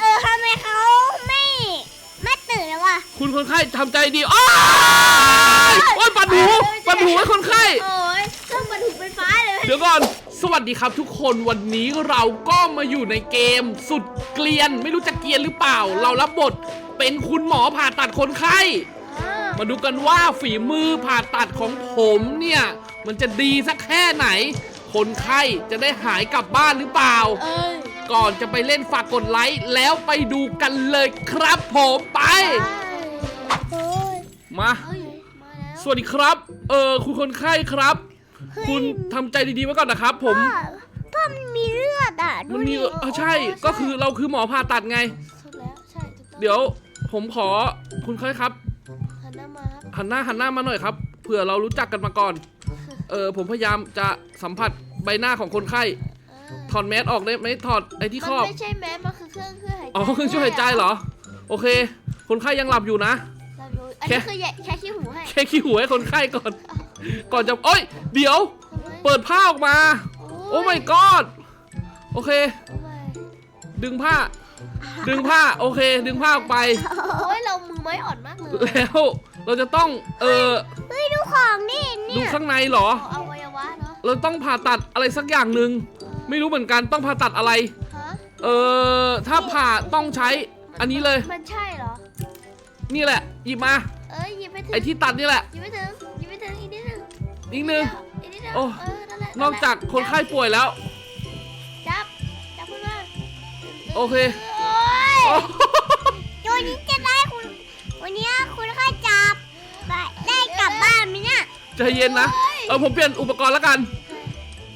เออทำไมเขาไม่ไม่ตื่นเลยวะ คุณคนไข้ทำใจดีอ้ายโอ้ยปัดหูปัดหูให้คนไข้ โอ้ยเครื่องบรรทุกไฟฟ้าเลยเดี๋ยวก่อน สวัสดีครับทุกคนวันนี้เราก็มาอยู่ในเกม สุดเกลียน ไม่รู้จะเกลียนหรือเปล่า เรารับบทเป็นคุณหมอผ่าตัดคนไข้ มาดูกันว่าฝีมือผ่าตัดของผมเนี่ย มันจะดีสักแค่ไหน คนไข้จะได้หายกลับบ้านหรือเปล่า เอ้ย ก่อนจะไปเล่นฝากกดไลค์แล้วไปดูกันเลยครับผมไป โอ้ยมา เอ้ยมาแล้วสวัสดีครับ เออคุณคนไข้ครับคุณทำใจดีๆไว้ก่อนนะครับ ผมพ่อพ่อมันมีเลือดอะมันมีดูดิเออใช่ก็คือเราคือหมอผ่าตัดไงถูกแล้วใช่ถูกต้องเดี๋ยวผมขอคุณไข้ครับ หันหน้ามาครับหันหน้าหันหน้ามาหน่อยครับเผื่อเรารู้จักกันมาก่อน เออผมพยายามจะสัมผัสใบหน้าของคนไข้ ถอดแมสออกได้ไหมถอดไอ้ที่ครอบ มันไม่ใช่แมสมันคือเครื่องเครื่องหายใจอ๋อเครื่องช่วยหายใจเหรอ โอเค คนไข้ยังหลับอยู่นะ เราดูอันแค่นี้คือแยแค่ขี้หูให้แค่ขี้หูให้คนไข้ก่อน ก่อนจะโอ้ย เดี๋ยวทำไมเปิดผ้าออกมา โอ้ my god โอเคโอ้ยดึงผ้า ดึงผ้า โอเค ดึงผ้าออกไป โอ้ยเรามือไม้อ่อนมากเลยแล้วเราจะต้อง เออเฮ้ยดูของนี่ดูข้างในเหรอ เอาอวัยวะเนาะเราต้องผ่าตัดอะไรสักอย่างหนึ่ง ไม่รู้เหมือนกันต้องผ่าตัดอะไร ฮะเออถ้าผ่าต้องใช้ อันนี้เลย มันใช่เหรอ นี่แหละ หยิบมา เอ้ยหยิบไปถึงไอ้ที่ตัดนี่แหละ หยิบไปถึงหยิบไปถึงอีกนิดนึงอีกหนึ่ง อีกนิดเดียวโอ้ เออนั่นแหละนอกจากคนไข้ป่วยแล้ว จับจับขึ้นมาโอเค โอ้ยตัวนี้จะได้คุณ วันนี้คุณค่าจับได้ได้กลับบ้านไหมเนี่ย ใจเย็นนะ เออผมเปลี่ยนอุปกรณ์แล้วกันเ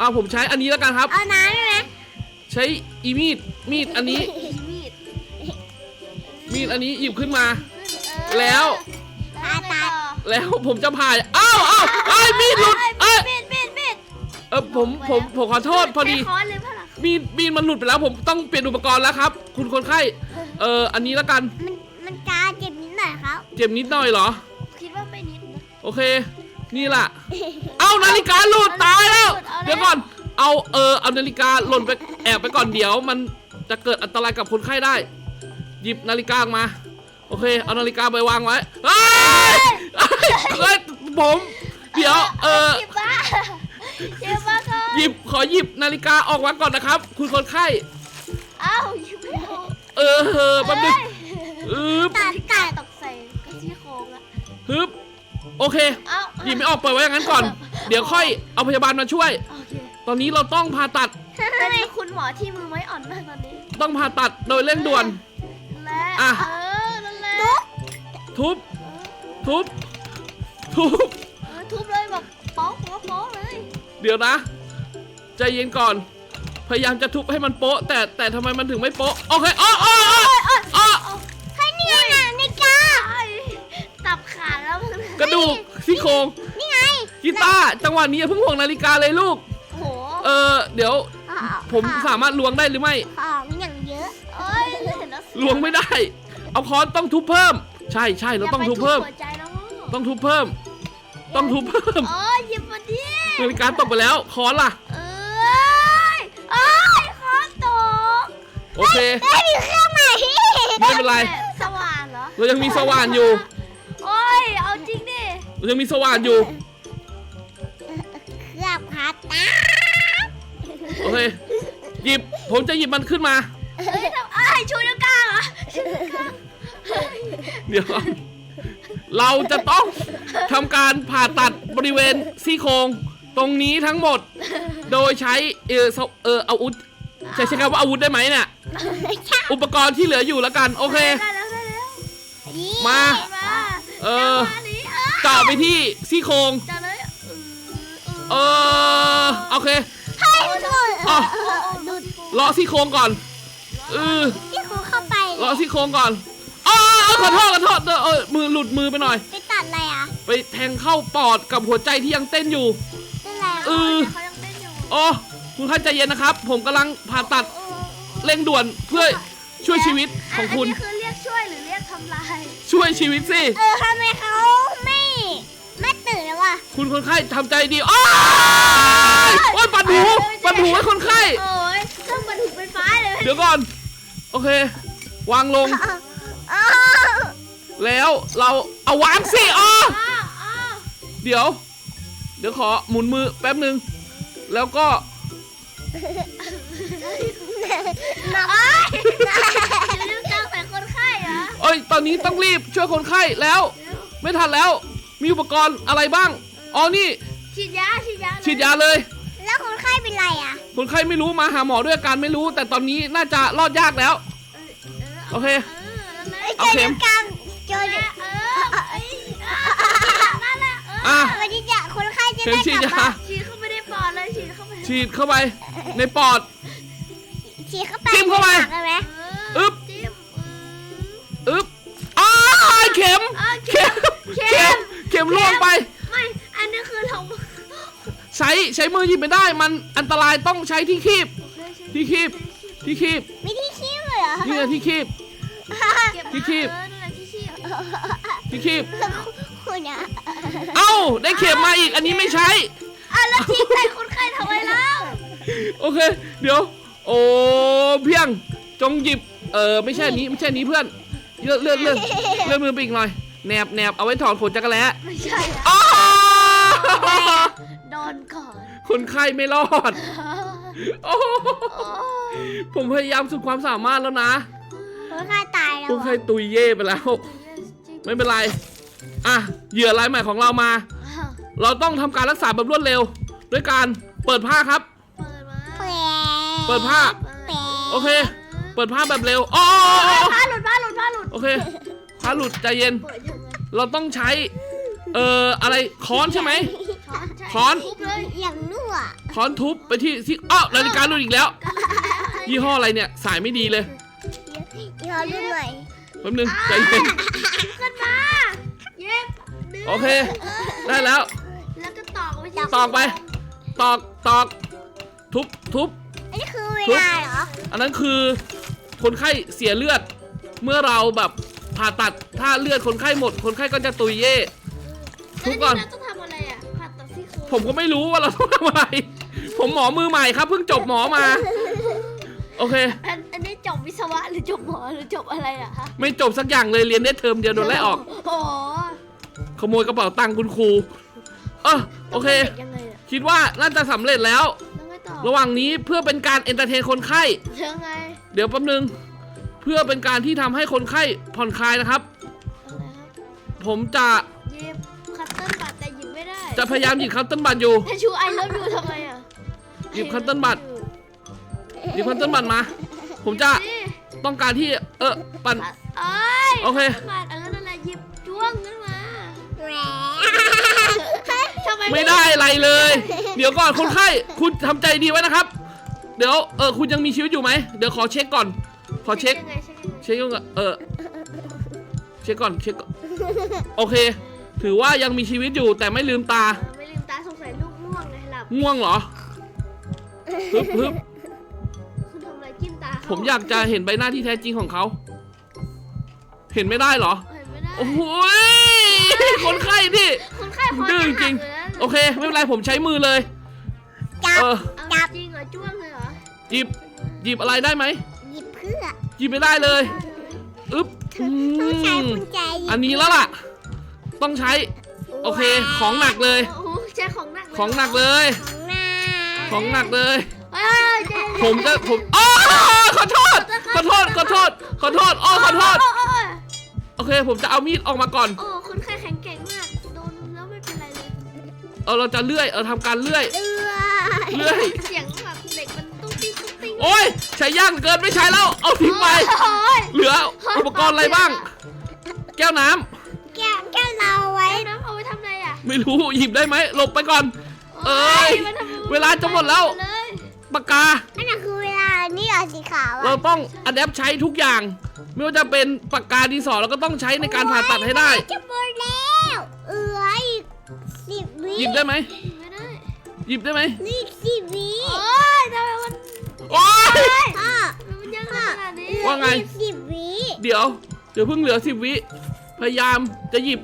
อาผมใช้อันนี้แล้วกันครับ เอาน้ำได้ไหมใช้อีมีดมีดอันนี้ มีดมีดอันนี้หยิบขึ้นมาเออแล้วผ่าตัดแล้วผมจะผ่าอ้าวอ้าวไอ้ยมีดหลุดเอ้ยมีดมีดมีดเออผมผมผมขอโทษพอดีใช้ค้อนเลยพ่อหลังมีดมีดมันหลุดไปแล้วผมต้องเปลี่ยนอุปกรณ์แล้วครับ คุณคนไข้เอออันนี้แล้วกันมันมันกาเจ็บนิดหน่อยครับ เจ็บนิดหน่อยเหรอ คิดว่าไม่นิดนะโอเค นี่แหละเอานาฬิกาหลุดตายแล้ว เอาแล้วเดี๋ยวก่อน เอาเออเอานาฬิกาหล่นไปแอบไปก่อนเดี๋ยว มันจะเกิดอันตรายกับคนไข้ได้ หยิบนาฬิกาออกมา โอเค เอานาฬิกาไปวางไว้เอ้ยเอ้ยเอ้ยผม เดี๋ยว เออหยิบมาหยิบมาก่อนหยิบขอหยิบนาฬิกาออกมาก่อนนะครับ คุณคนไข้เอ้าหยิบไม่ออกเออเออแป๊บนึงอึ๊บตัดตัดตกใส่กระซี่โครงอะฮึบโอเค เอ้าหยิบไม่ออกปล่อยไว้อย่างนั้นก่อน เดี๋ยวค่อยเอาพยาบาลมาช่วย โอเคตอนนี้เราต้องผ่าตัดเป็นคุณหมอที่มือไม้อ่อนมากตอนนี้ ต้องผ่าตัดโดยเร่งด่วน และอะเออนั่นแหละทุบ ทุบ ทุบ เออทุบเลยแบบโป๊ะหัวโป๊ะเลยเดี๋ยวนะ ใจเย็นก่อน พยายามจะทุบให้มันโป๊ะ แต่แต่ทำไมมันถึงไม่โป๊ะโอเคอ้ออ้ออ้ออ้อใครเนี่ยน่ะในกาตับขาดแล้วมึงกระดูกซี่โครงนี่ไง กีตาร์จังหวะนี้อย่าเพิ่งห่วงนาฬิกาเลยลูก โอ้โหเออเดี๋ยวผมสามารถลวงได้หรือไม่ของอย่างเยอะเอ้ยเห็นแล้วลวงไม่ได้ เอาค้อนต้องทุบเพิ่ม ใช่ใช่เราต้องทุบเพิ่ม ย่าไปหัวใจนะพ่อต้องทุบเพิ่ม ต้องทุบเพิ่มเอ้ยหยิบมาดินาฬิกาตกไปแล้วค้อนล่ะ เอ้ยเอ้ยคอนตกโอเค ไม่มีเครื่องใหม่ไม่เป็นไร สว่านเหรอเรายังมีสว่านอยู่ โอ้ยเอาจริงดิ เรายังมีสว่านอยู่ อเคหยิบผมจะหยิบมันขึ้นมา เฮ้ยทำไอ้ยชูนิ้วกลางเหรอชูนิ้วกลางเดี๋ยวเราจะต้องทำการผ่าตัดบริเวณซี่โครงตรงนี้ทั้งหมด โดยใช้เออสเอออาวุธจะใช้คำว่าอาวุธได้ไหมเนี่ยอุปกรณ์ที่เหลืออยู่แล้วกัน โอเค ได้แล้วได้แล้วมา มาเออจังหวะนี้เออเจาะไปที่ซี่โครง จังเลยเออโอเค ให้ดูอ๋อดูเลาะซี่โครงก่อนเออที่ครูเข้าไปเลาะซี่โครงก่อนอ๋อขอโทษขอโทษเออเออมือหลุดมือไปหน่อย ไปตัดอะไรอะไปแทงเข้าปอดกับหัวใจที่ยังเต้นอยู่นั่นแหละเออ เขายังเต้นอยู่อ๋อคุณท่านใจเย็นนะครับ ผมกำลังผ่าตัดเร่งด่วนเพื่อช่วยชีวิตของคุณ นนี้คือเรียกช่วยหรือเรียกทำลายช่วยชีวิตสิ เออทำไมเขาไม่ไม่ตื่นเลยวะคุณคนไข้ทำใจดีอ้ายโอ้ยปัดหู ปัดหูให้คนไข้ โอ้ยเครื่องบรรทุกไฟฟ้าเลยเดี๋ยวก่อน โอเค วางลง อ้าวแล้วเราเอาวางสิอ๋ออ้าวอ้าวเดี๋ยว เดี๋ยวขอหมุนมือแป๊บหนึ่งแล้วก็มาเรื่องจ้างแต่คนไข้เหรอเอ้ย ตอนนี้ต้องรีบช่วยคนไข้แล้ว ไม่ทันแล้ว มีอุปกรณ์อะไรบ้าง อ๋อ นี่ ฉีดยาฉีดยาฉีดยาเลยแล้วคนไข้ เป็นไรอะคนไข้ไม่รู้มาหาหมอด้วยอาการไม่รู้ แต่ตอนนี้น่าจะรอดยากแล้ว โอเค เออแล้วนะเอ้ยเอาเจอเข็มกลางเจอเอเด็อกเออไอ้นั่นแหละเอออะวันนี้จะคนไข้จะเข็มได้ฉีดกลับยาบ้านฉีดเข้าไปในปอดเลยฉีดเข้าไปฉีดเข้าไป ในปอด ฉีดเข้าไปจิ้มเข้าไปในปกได้ไหมเอึ๊บจิ้มอืมอึ๊บอ้าวเข็มอะเข็มเข็เข็มมเข็มล่วงไป ไม่ อันนี้คือเรา ใช้ใช้มือหยิบไม่ได้ มันอันตรายต้องใช้ที่คีบ ที่คีบ ที่คีบไม่ได้คิ้วเลยเหรอนี่ไงที่คีบเก็บที่คีบเออนั่นแหละที่คีบ ที่คีบ คุณอะเอ้าได้เข็มมาอีกอันนี้ไม่ใช้อะแล้วทิ้งใส่คนไข้ทำไมเล่าโอเค เดี๋ยว โอ้เพียงจงหยิบเออไม่ใช่อันนี้ไม่ใช่อันนี้เพื่อนเลื่อนเลื่อนเลื่อนเลื่อนมือไปอีกหน่อยแนบแนบเอาไว้ถอนขนจักรแล้ไม่ใช่อะอ้าว โดนก่อนคนไข้ไม่รอดโอ้โอ้ผมพยายามสุดความสามารถแล้วนะคนไข้ตายแล้วคนอะไข้ตุยเย่ไปแล้ว ไม่เป็นไร อะ เหยื่อรายใหม่ของเรามา อ้าวเราต้องทำการรักษาแบบรวดเร็ว ด้วยการเปิดผ้าครับ เปิดมาแปะเปิดผ้าแปะโอเค เปิดผ้าแบบเร็วอ๋อผ้าหลุดผ้าหลุดผ้าหลุดโอเคผ้าหลุดใจเย็น เปิดยังไงเราต้องใช้ เอ่อ อะไร ค้อนใช่ไหมช้อนใช่ ค้อน ทุบเลยอย่างนู่อะค้อนทุบไปที่ที่อ้อนาฬิกาหลุดอีกแล้ว ยี่ห้ออะไรเนี่ย สายไม่ดีเลยอีกเขาดูหน่อยแป๊บนึงใจเย็นขึ้นมาเย็บดึงโอเค ได้แล้ว แล้วก็ตอกไว้ที่ตอกไป ตอกตอก ทุบทุบอันนี้คือเวลาเหรอ อันนั้นคือคนไข้เสียเลือด เมื่อเราแบบผ่าตัดถ้าเลือดคนไข้หมด คนไข้ก็จะตุยเย่ทุบก่อน แล้วเราต้องท ผมก็ไม่รู้ว่าเราต้องทำอะไร ผมหมอมือใหม่ครับเพิ่งจบหมอมา โอเค อันอันนี้จบวิศวะหรือจบหมอหรือจบอะไรอะคะไม่จบสักอย่างเลยเรียนได้เทอมเดียวโดนไล่ออก โอ้โหขโมยกระเป๋าตังค์คุณครูเออโอเค ด็กยังไงอะคิดว่าน่าจะสำเร็จแล้ว แล้วไงต่อระหว่างนี้เพื่อเป็นการเอนเตอร์เทนคนไข้ยังไงเดี๋ยวแป๊บนึง เพื่อเป็นการที่ทำให้คนไข้ผ่อนคลายนะครับอะไรครับผมจะหยิบคัตเติ้ลบัตรแต่หยิบ ไม่ได้จะพยายามหยิบคัตเติ้ลบัตอยู่ถ้าชูไอเลิฟยูทำไมอะหยิบคัตเติ้ลบัตรหยิบคัตเติ้ลบัตมา ผมจะหยิบสิต้องการที่เออปั่น เอ้ยโอเคบัตรเออนั่นแหละหยิบจ้วงขึ้นมาแหมทำไมไม่ได้อะไรเลย เดี๋ยวก่อนคนไข้คุณทำใจดีไว้นะครับ เดี๋ยวเออคุณยังมีชีวิตอยู่ไหมเดี๋ยวขอเช็คก่อน ขอเช็ค ยังไงเช็คยังไงเช็คก่อนเออเช็คก่อนเช็คก่อนโอเค ถือว่ายังมีชีวิตอยู่แต่ไม่ลืมตาเออไม่ลืมตาสงสัยลูกง่วงเลยหลับง่วงเหรอ ฮึบฮึบ คุณทำอะไรจิ้มตาเขผมอยากจะเห็นใบหน้าที่แท้จริงของเขา เห็นไม่ได้เหรอ เห็นไม่ได้โอ้โหยคนไข้ที่ คนไข้คอดื้อจะจหัริกงอยู่แล้วโอเค ไม่เป็นไรผมใช้มือเลย จับเออเอาจริงเหรอจ้วงเลยเหรอหยิบ หยิบอะไรได้ไหม หยิบเพื่อหยิบไม่ได้เลย อึ๊บอืต้องใช้มกุญแจหยิบอันนี้แล้วล่ะ ต้องใช้ โอเค ของหนักเลย โอ้โหใช้ของหนักเลยของหนักเลยของหน้าของหนักเลย เอ้ยเจ๊ผมจะผมอ้อขอโทษ ขอโทษ ขอโทษ ขอโทษอ้อขอโทษโอ้โอ้โอ้โอเค ผมจะเอามีดออกมาก่อน โอ้คนไข้แข็งเก่งมาก โดนแล้วไม่เป็นไรเลยเออเราจะเลื่อย เออทำการเลื่อย เอื้อเลื่อย เสียงแบบเด็กมันตุ้งติ้งตุ้งติ้งโอ้ยใช้ย่างเกินไม่ใช้แล้ว เอาทิ้งไป โอ้ยเหลืออุปกรณ์อะไรบ้าง แก้วน้ำ แก้วแก้วเราไว้ไอ้น้ำเอาไว้ทำอะไรอะไม่รู้หยิบได้ไหมหลบไปก่อน เอ้ยมันทำเวลาจะหมดแล้วเลยปากกาอันนั้นคือเวลา นี่เหรอสีขาวเราอะต้องอัดแอปใช้ทุกอย่าง ไม่ว่าจะเป็นปากกาดีสอเราก็ต้องใช้ในการผ่าตัดให้ได้จะหมดแล้ว เอื้ออีกสิบวิหยิบได้ไหมไม่ได้หยิบได้ไหมนี่สิบวิโอ้ยทำไมมันโอ้ยพ่อ มันยังขนาดนี้ ว่าไง อีกสิบวิ เดี๋ยว เดี๋ยวเพิ่งเหลือสิบวิ พยายามจะหยิบ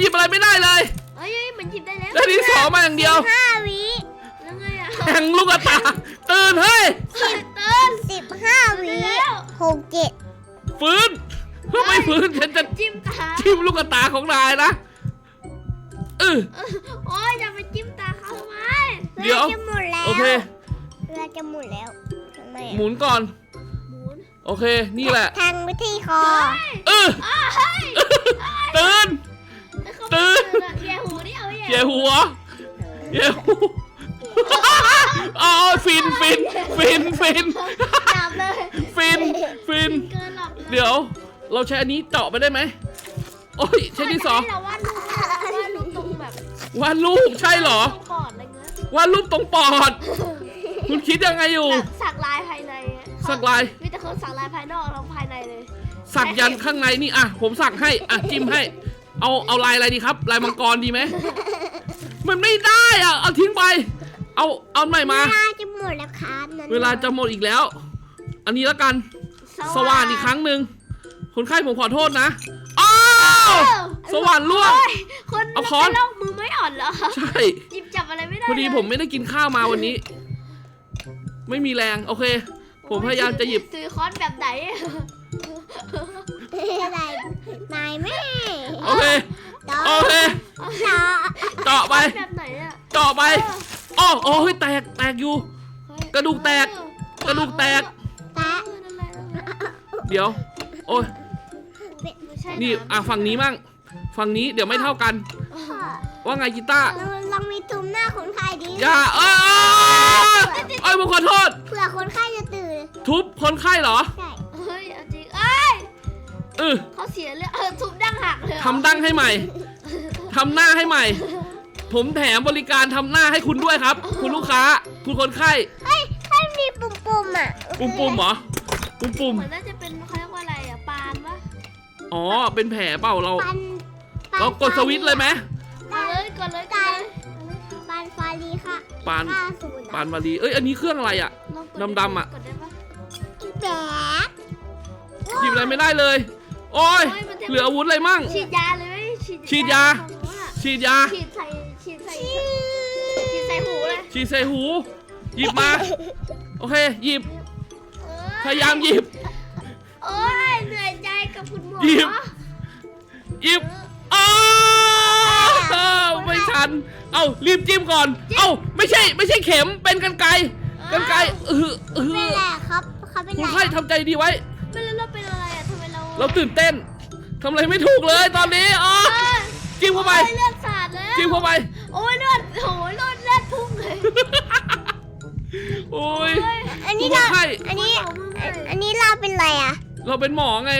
หยิบอะไรไม่ได้เลยเอ้ยมันหยิบได้แล้วได้ดีสอมาอย่างเดียวห้าวิแล้วไงอะแทงลูกตาตื่นเฮ้ยสิบเติ้ลสิบห้าวิแล้วหกเจ็ดฟื้นถ้าไม่ฟื้นฉันจะจิ้มตาจิ้มลูกตาของนายนะเออโอ้ยอย่าไปจิ้มตาเขาทำไมเดี๋ยวจะหมดแล้วโอเคเรือจะหมดแล้วทำไมหมุนก่อนหมุน โอเค นี่แหละทางไปที่คอเอออ้าวเฮ้ยตื่นแล้วเขาตื่นอะแย่หูนี่เอาเย่หัวเย่หัวอ๋อฟินฟินฟินฟินหลับเลยฟินฟิน เกินหลับเลยเดี๋ยว เราใช้อันนี้เจาะไปได้ไหมโอ้ยใช้ที่สองให้เราวาดรูปวาดรูปตรงแบบวาดรูปใช่เหรอตรงปอดอะไรเงี้ยวาดรูปตรงปอด คุณคิดยังไงอยู่ แบบสักลายภายในอะ สักลาย มีแต่คนสักลายภายนอกเราภายในเลย สักยันต์ข้างในนี่อะผมสักให้อะจิ้มให้ เอาเอาลายอะไรดีครับ ลายมังกรดีไหมมันไม่ได้อะเอาทิ้งไป เอาเอาใหม่มา เวลาจะหมดแล้วครับนั่นเวลาจะหมดอีกแล้ว อันนี้แล้วกัน สว่านอีกครั้งหนึ่งคนไข้ผมขอโทษนะอ้าวสว่านล่วง โอ้ยคนเอาค้อน เป็นโรคมือไม่อ่อนเหรอใช่ หยิบจับอะไรไม่ได้พอดีเลยผมไม่ได้กินข้าวมาวันนี้ ไม่มีแรง โอเค ผมพยายามจะหยิบ ซื้อค้อนแบบไหน อะไรนายแม่โอเค ต่อโอเคต่อเจาะไปแบบไหนอะเจาะไปอ้อโอ้เฮ้ยแตกแตกอยู่ กระดูกแตก กระดูกแตก แตะเออนั่นแหละนั่นแหละเดี๋ยว โอ้ยไม่ใช่นี่ำอะ ฝั่งนี้มั่ง ฝั่งนี้เดี๋ยวไม่เท่ากัน ว่าไงกีตาร์เราลองมีตุ่มหน้าคนไข้ดีอย่าเอ้ยเอ้ยผมขอโทษ เผื่อคนไข้จะตื่น ทุบคนไข้เหรอ ใช่ เฮ้ยเอาจริงเอ้ยเออเขาเสียเลือดเออทุบดั้งหักเลยเหรอทำดั้งให้ใหม่ ทำหน้าให้ใหม่ ผมแถมบริการทำหน้าให้คุณด้วยครับ คุณลูกค้า คุณคนไข้ เฮ้ยเฮ้ยมีปุ่มปุ่มๆอะปุ่มปุ่มๆเหรอ ปุ่มปุ่มเหมือนน่าจะเป็นเขาเรียกว่าอะไรอะปานปะๆอ๋อ เป็นแผลเปล่าเรา ปันปันเรากดสวิตช์เลยไหม กดเลยกดเลยกดเลยปันฟารีค่ะปานห้าศูนย์ปานมาดีเอ้ย อันนี้เครื่องอะไรอะ ลองกดำๆอะ กดได้ปะแบกหยิบอะไรไม่ได้เลย โอ้ยโอ้ยมันจะเหลืออาวุธอะไรมั่ง ฉีดยาเลยฉีดยา ของหนูอะฉีดยา ฉีดใส่ฉีดใส่ฉีดใส่หูเลยฉีดใส่หู หยิบมา โอเค หยิบ เออพยายามหยิบ โอ้ยเหนื่อยใจกับคุณหมอหยิบ หยิบอ้าวไม่ทัน เอ้ารีบจิ้มก่อน เอ้าไม่ใช่ไม่ใช่เข็มเป็นกันไกรกันไกรเออเอเป็นอไรครับเขาเป็นคุณไรไข้ทำใจดีไว้ ไม่รู้เราเป็นอะไรอะทำไมเราเราตื่นเต้นทำอะไรไม่ถูกเลยตอนนี้อ๋อเอ้ยจิ้มเข้าไปโอ้ยเลือดสาดแล้วจิ้มเข้าไปโอ้ยเลือดโอ้ยเลือดเลือดพุ่งเลยโอ้ยโอ้ยอันนี้คุณเราไข้ อันนี้ขอมือหน่อยอันนี้เราเป็นไรอะเราเป็นหมอไง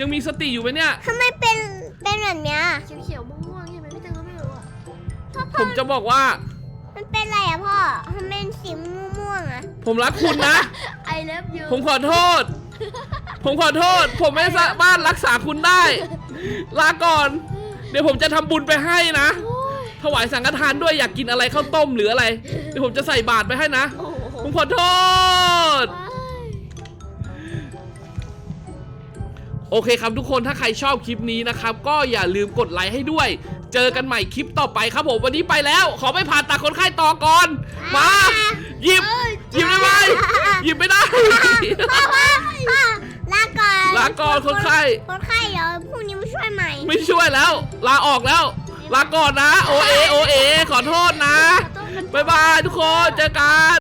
ยังมีสติอยู่ไหมเนี่ย ทำไมเป็น ผมจะบอกว่า มันเป็นไรอะพ่อทำไมเป็นสีม่วงๆอะผมรักคุณนะไอเลิฟยูผมขอโทษ ผมขอโทษ ผมไม่สามารถรักษาคุณได้ ลาก่อน เดี๋ยวผมจะทำบุญไปให้นะถวายสังฆทานด้วยอยากกินอะไรข้าวต้มหรืออะไร เดี๋ยวผมจะใส่บาตรไปให้นะ โอ้โหผมขอโทษโอเคครับทุกคนถ้าใครชอบคลิปนี้นะครับ ก็อย่าลืมกดไลค์ให้ด้วย เจอกันใหม่คลิปต่อไปครับผมวันนี้ไปแล้ว ขอไปผ่าตัดคนไข้ต่อก่อน มา หยิบ หยิบได้ไหมหยิบไม่ได้พ่อพ่อพ่อลาก่อนลาก่อนคนไข้ คนไข้เดี๋ยวพรุ่งนี้มาช่วยใหม่ ไม่ช่วยแล้ว ลาออกแล้ว ลาก่อนนะ โอเอโอเอ ขอโทษนะ บ๊ายบายทุกคน เจอกัน